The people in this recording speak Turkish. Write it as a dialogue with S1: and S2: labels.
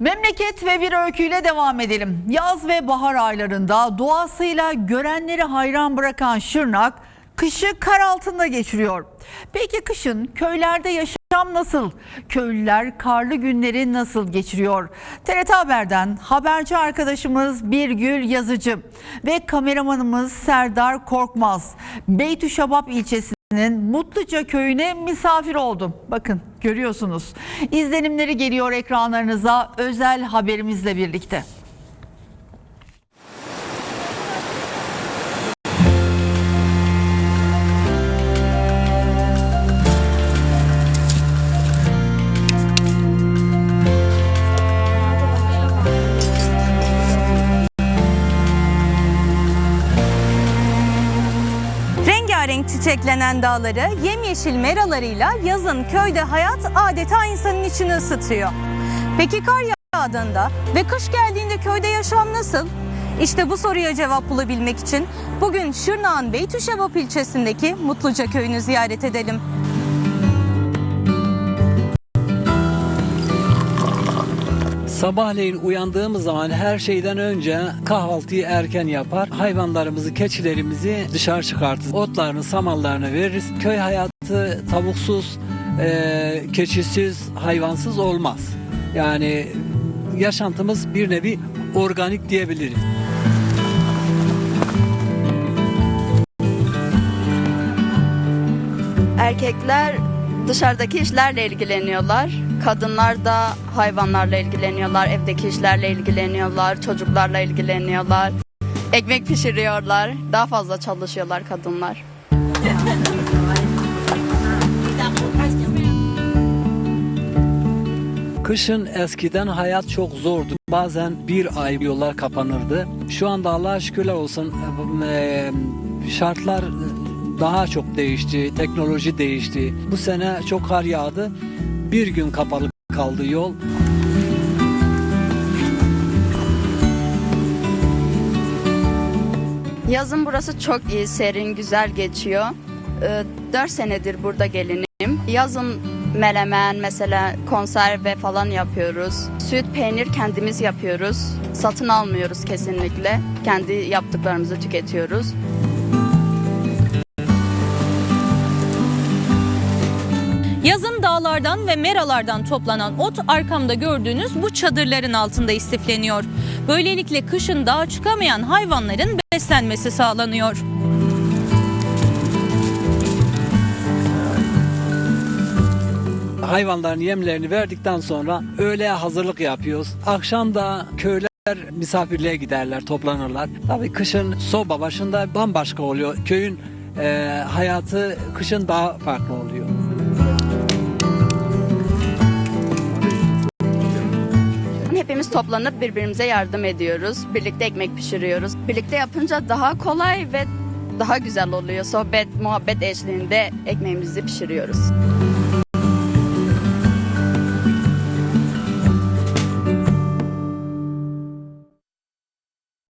S1: Memleket ve bir öyküyle devam edelim. Yaz ve bahar aylarında doğasıyla görenleri hayran bırakan Şırnak kışı kar altında geçiriyor. Peki kışın köylerde yaşam nasıl? Köylüler karlı günleri nasıl geçiriyor? TRT Haber'den haberci arkadaşımız Birgül Yazıcı ve kameramanımız Serdar Korkmaz Beytüşşabap ilçesinin Mutluca köyüne misafir oldum. Bakın görüyorsunuz. İzlenimleri geliyor ekranlarınıza özel haberimizle birlikte.
S2: Rengarenk çiçeklenen dağları, yemyeşil meralarıyla yazın köyde hayat adeta insanın içini ısıtıyor. Peki kar yağdığında ve kış geldiğinde köyde yaşam nasıl? İşte bu soruya cevap bulabilmek için bugün Şırnak'ın Beytüşşebap ilçesindeki Mutluca köyünü ziyaret edelim.
S3: Sabahleyin uyandığımız zaman her şeyden önce kahvaltıyı erken yapar. Hayvanlarımızı, keçilerimizi dışarı çıkartır. Otlarını, samanlarını veririz. Köy hayatı tavuksuz, e, keçisiz, hayvansız olmaz. Yani yaşantımız bir nevi organik diyebiliriz.
S4: Erkekler dışarıdaki işlerle ilgileniyorlar. Kadınlar da hayvanlarla ilgileniyorlar, evdeki işlerle ilgileniyorlar, çocuklarla ilgileniyorlar. Ekmek pişiriyorlar. Daha fazla çalışıyorlar kadınlar.
S3: Kışın eskiden hayat çok zordu. Bazen bir ay yollar kapanırdı. Şu anda Allah'a şükürler olsun e, şartlar daha çok değişti. Teknoloji değişti. Bu sene çok kar yağdı. Bir gün kapalı kaldı yol.
S4: Yazın burası çok iyi, serin, güzel geçiyor. 4 senedir burada gelinim. Yazın melemen mesela konserve falan yapıyoruz. Süt, peynir kendimiz yapıyoruz. Satın almıyoruz kesinlikle. Kendi yaptıklarımızı tüketiyoruz.
S2: Yazın dağlardan ve meralardan toplanan ot arkamda gördüğünüz bu çadırların altında istifleniyor. Böylelikle kışın dağa çıkamayan hayvanların beslenmesi sağlanıyor.
S3: Hayvanların yemlerini verdikten sonra öğleye hazırlık yapıyoruz. Akşam da köyler misafirliğe giderler, toplanırlar. Tabii kışın soba başında bambaşka oluyor. Köyün e, hayatı kışın daha farklı oluyor.
S4: Hepimiz toplanıp birbirimize yardım ediyoruz. Birlikte ekmek pişiriyoruz. Birlikte yapınca daha kolay ve daha güzel oluyor. Sohbet, muhabbet eşliğinde ekmeğimizi pişiriyoruz.